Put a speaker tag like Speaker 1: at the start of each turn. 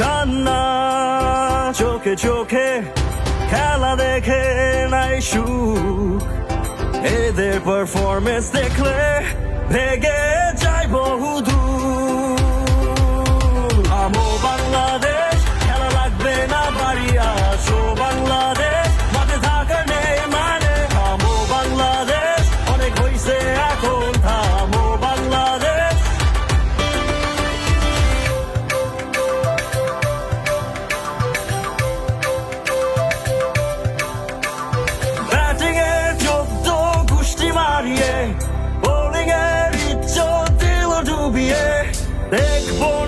Speaker 1: kanna choke choke kala deke, naishuk, shuk e their performance declare they Big boy.